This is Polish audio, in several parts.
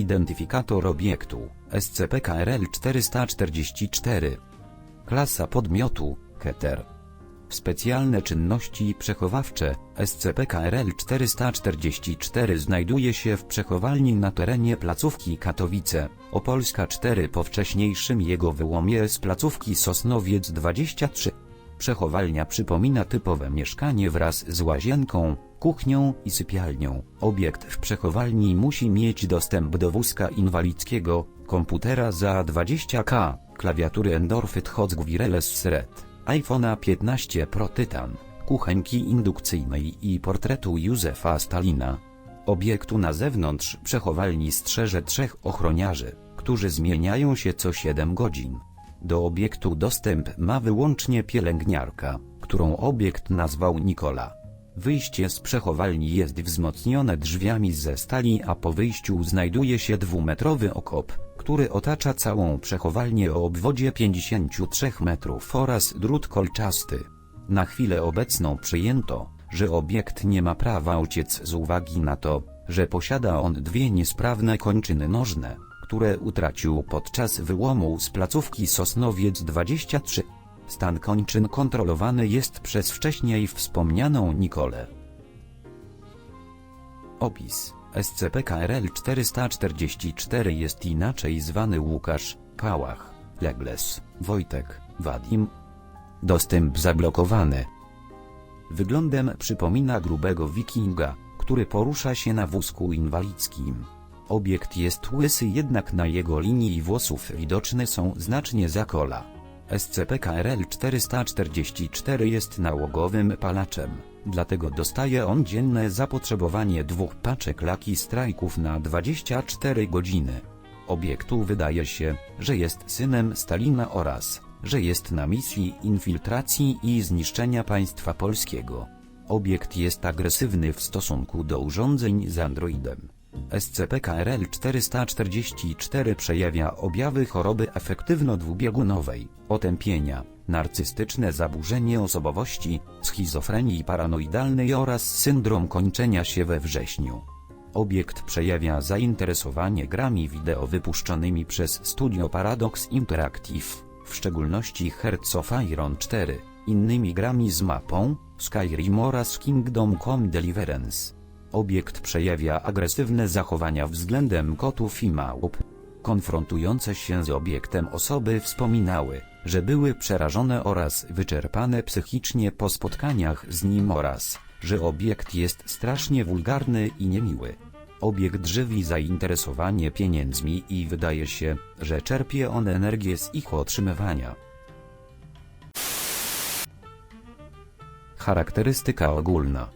Identyfikator obiektu SCP-KRL 444 Klasa podmiotu Keter Specjalne czynności przechowawcze SCP-KRL 444 znajduje się w przechowalni na terenie placówki Katowice, Opolska 4 po wcześniejszym jego wyłomie z placówki Sosnowiec 23. Przechowalnia przypomina typowe mieszkanie wraz z łazienką, kuchnią i sypialnią. Obiekt w przechowalni musi mieć dostęp do wózka inwalidzkiego, komputera za 20K, klawiatury Endorphyt Hot Wireless Sret, iPhone'a 15 Pro Titan, kuchenki indukcyjnej i portretu Józefa Stalina. Obiektu na zewnątrz przechowalni strzeże trzech ochroniarzy, którzy zmieniają się co 7 godzin. Do obiektu dostęp ma wyłącznie pielęgniarka, którą obiekt nazwał Nikola. Wyjście z przechowalni jest wzmocnione drzwiami ze stali, a po wyjściu znajduje się dwumetrowy okop, który otacza całą przechowalnię o obwodzie 53 metrów oraz drut kolczasty. Na chwilę obecną przyjęto, że obiekt nie ma prawa uciec z uwagi na to, że posiada on dwie niesprawne kończyny nożne, które utracił podczas wyłomu z placówki Sosnowiec 23. Stan kończyn kontrolowany jest przez wcześniej wspomnianą Nikolę. Opis SCP-KRL 444 jest inaczej zwany Łukasz, Kałach, Legles, Wojtek, Wadim. Dostęp zablokowany. Wyglądem przypomina grubego wikinga, który porusza się na wózku inwalidzkim. Obiekt jest łysy jednak na jego linii włosów widoczne są znacznie za kola. SCP-KRL 444 jest nałogowym palaczem, dlatego dostaje on dzienne zapotrzebowanie dwóch paczek laki strajków na 24 godziny. Obiektu wydaje się, że jest synem Stalina oraz, że jest na misji infiltracji i zniszczenia państwa polskiego. Obiekt jest agresywny w stosunku do urządzeń z Androidem. SCP-KRL 444 przejawia objawy choroby efektywno-dwubiegunowej, otępienia, narcystyczne zaburzenie osobowości, schizofrenii paranoidalnej oraz syndrom kończenia się we wrześniu. Obiekt przejawia zainteresowanie grami wideo wypuszczonymi przez studio Paradox Interactive, w szczególności Hearts of Iron 4, innymi grami z mapą, Skyrim oraz Kingdom Come Deliverance. Obiekt przejawia agresywne zachowania względem kotów i małp. Konfrontujące się z obiektem osoby wspominały, że były przerażone oraz wyczerpane psychicznie po spotkaniach z nim oraz, że obiekt jest strasznie wulgarny i niemiły. Obiekt żywi zainteresowanie pieniędzmi i wydaje się, że czerpie on energię z ich otrzymywania. Charakterystyka ogólna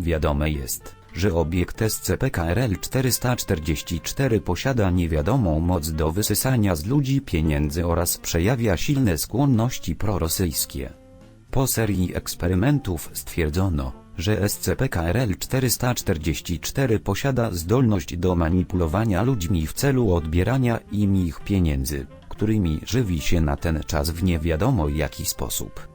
Wiadome jest, że obiekt SCP-KRL 444 posiada niewiadomą moc do wysysania z ludzi pieniędzy oraz przejawia silne skłonności prorosyjskie. Po serii eksperymentów stwierdzono, że SCP-KRL 444 posiada zdolność do manipulowania ludźmi w celu odbierania im ich pieniędzy, którymi żywi się na ten czas w niewiadomo jaki sposób.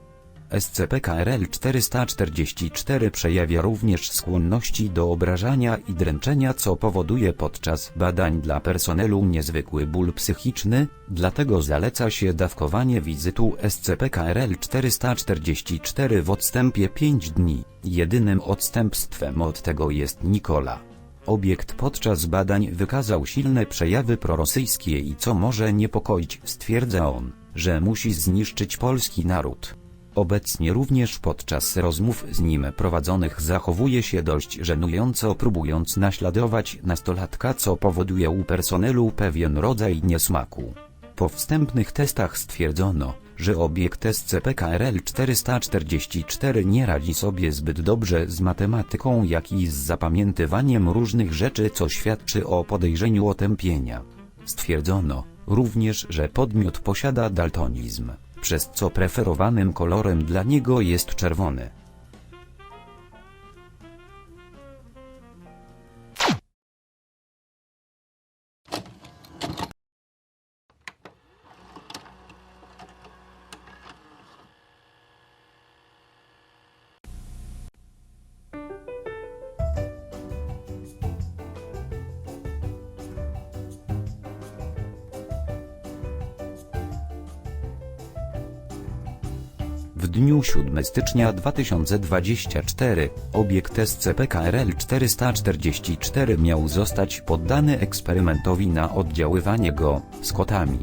SCP-KRL 444 przejawia również skłonności do obrażania i dręczenia co powoduje podczas badań dla personelu niezwykły ból psychiczny, dlatego zaleca się dawkowanie wizytu SCP-KRL 444 w odstępie 5 dni. Jedynym odstępstwem od tego jest Nikola. Obiekt podczas badań wykazał silne przejawy prorosyjskie i co może niepokoić stwierdza on, że musi zniszczyć polski naród. Obecnie również podczas rozmów z nim prowadzonych zachowuje się dość żenująco próbując naśladować nastolatka co powoduje u personelu pewien rodzaj niesmaku. Po wstępnych testach stwierdzono, że obiekt SCP-KRL 444 nie radzi sobie zbyt dobrze z matematyką jak i z zapamiętywaniem różnych rzeczy co świadczy o podejrzeniu otępienia. Stwierdzono również, że podmiot posiada daltonizm przez co preferowanym kolorem dla niego jest czerwony. W dniu 7 stycznia 2024 obiekt SCP-KRL 444 miał zostać poddany eksperymentowi na oddziaływanie go z kotami.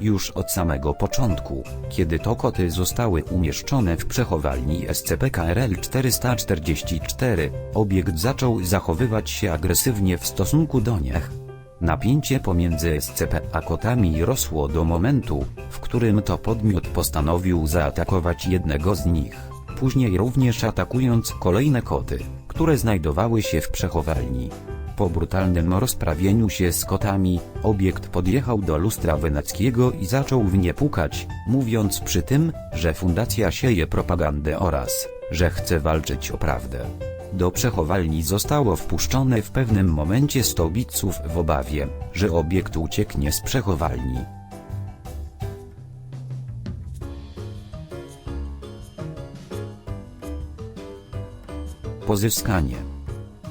Już od samego początku, kiedy to koty zostały umieszczone w przechowalni SCP-KRL 444, obiekt zaczął zachowywać się agresywnie w stosunku do nich. Napięcie pomiędzy SCP a kotami rosło do momentu, w którym to podmiot postanowił zaatakować jednego z nich, później również atakując kolejne koty, które znajdowały się w przechowalni. Po brutalnym rozprawieniu się z kotami, obiekt podjechał do lustra weneckiego i zaczął w nie pukać, mówiąc przy tym, że fundacja sieje propagandę oraz, że chce walczyć o prawdę. Do przechowalni zostało wpuszczone w pewnym momencie 100 biców w obawie, że obiekt ucieknie z przechowalni. Pozyskanie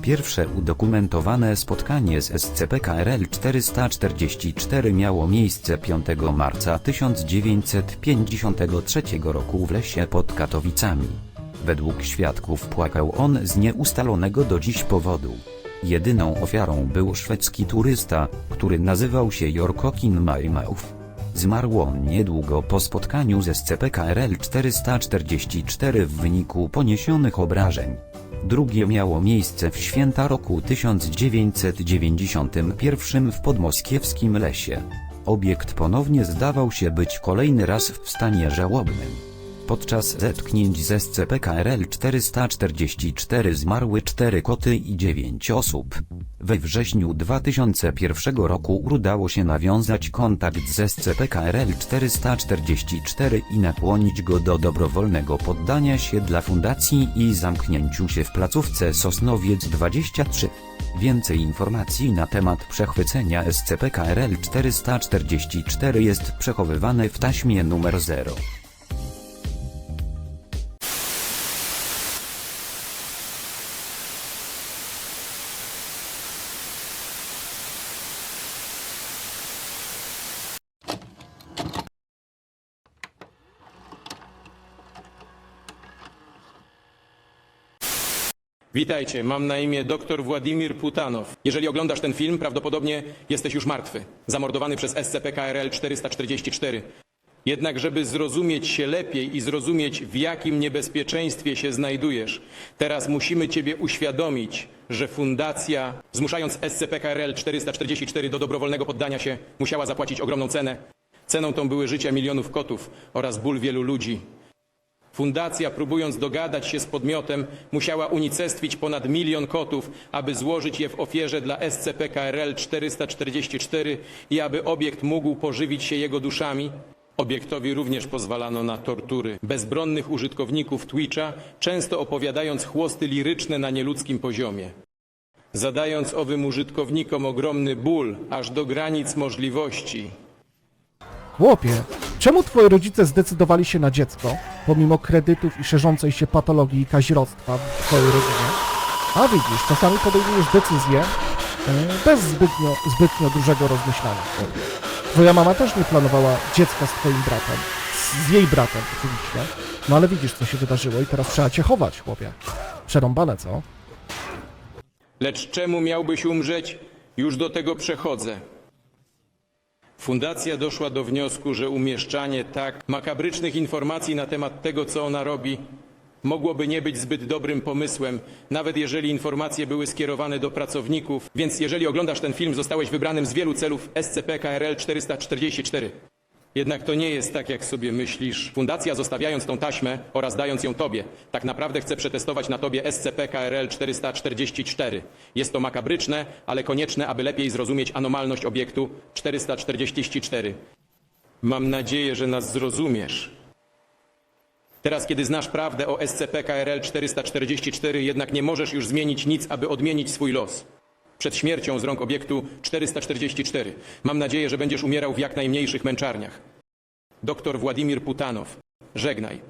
Pierwsze udokumentowane spotkanie z SCP-KRL 444 miało miejsce 5 marca 1953 roku w lesie pod Katowicami. Według świadków płakał on z nieustalonego do dziś powodu. Jedyną ofiarą był szwedzki turysta, który nazywał się Jorkokin Majmałów. Zmarł on niedługo po spotkaniu z SCP-KRL 444 w wyniku poniesionych obrażeń. Drugie miało miejsce w święta roku 1991 w podmoskiewskim lesie. Obiekt ponownie zdawał się być kolejny raz w stanie żałobnym. Podczas zetknięć z SCP-KRL 444 zmarły 4 koty i 9 osób. We wrześniu 2001 roku udało się nawiązać kontakt z SCP-KRL 444 i nakłonić go do dobrowolnego poddania się dla fundacji i zamknięciu się w placówce Sosnowiec 23. Więcej informacji na temat przechwycenia SCP-KRL 444 jest przechowywane w taśmie numer 0. Witajcie, mam na imię dr Władimir Putanow. Jeżeli oglądasz ten film, prawdopodobnie jesteś już martwy, zamordowany przez SCP-KRL 444. Jednak żeby zrozumieć się lepiej i zrozumieć w jakim niebezpieczeństwie się znajdujesz, teraz musimy Ciebie uświadomić, że fundacja, zmuszając SCP-KRL 444 do dobrowolnego poddania się, musiała zapłacić ogromną cenę. Ceną tą były życia milionów kotów oraz ból wielu ludzi. Fundacja, próbując dogadać się z podmiotem, musiała unicestwić ponad milion kotów, aby złożyć je w ofierze dla SCP-KRL 444 i aby obiekt mógł pożywić się jego duszami. Obiektowi również pozwalano na tortury bezbronnych użytkowników Twitcha, często opowiadając chłosty liryczne na nieludzkim poziomie. Zadając owym użytkownikom ogromny ból, aż do granic możliwości, Chłopie, czemu twoi rodzice zdecydowali się na dziecko, pomimo kredytów i szerzącej się patologii i kazirodztwa w twojej rodzinie? A widzisz, czasami podejmujesz decyzje e, bez zbytnio, zbytnio dużego rozmyślania. Twoja mama też nie planowała dziecka z twoim bratem, z jej bratem oczywiście, no ale widzisz, co się wydarzyło i teraz trzeba cię chować, chłopie. Przerąbane, co? Lecz czemu miałbyś umrzeć? Już do tego przechodzę. Fundacja doszła do wniosku, że umieszczanie tak makabrycznych informacji na temat tego, co ona robi, mogłoby nie być zbyt dobrym pomysłem, nawet jeżeli informacje były skierowane do pracowników. Więc jeżeli oglądasz ten film, zostałeś wybranym z wielu celów SCP-KRL 444. Jednak to nie jest tak, jak sobie myślisz. Fundacja, zostawiając tą taśmę oraz dając ją tobie, tak naprawdę chce przetestować na tobie SCP-KRL 444. Jest to makabryczne, ale konieczne, aby lepiej zrozumieć anomalność obiektu 444. Mam nadzieję, że nas zrozumiesz. Teraz, kiedy znasz prawdę o SCP-KRL 444, jednak nie możesz już zmienić nic, aby odmienić swój los. Przed śmiercią z rąk obiektu 444. Mam nadzieję, że będziesz umierał w jak najmniejszych męczarniach. Doktor Władimir Putanow. Żegnaj.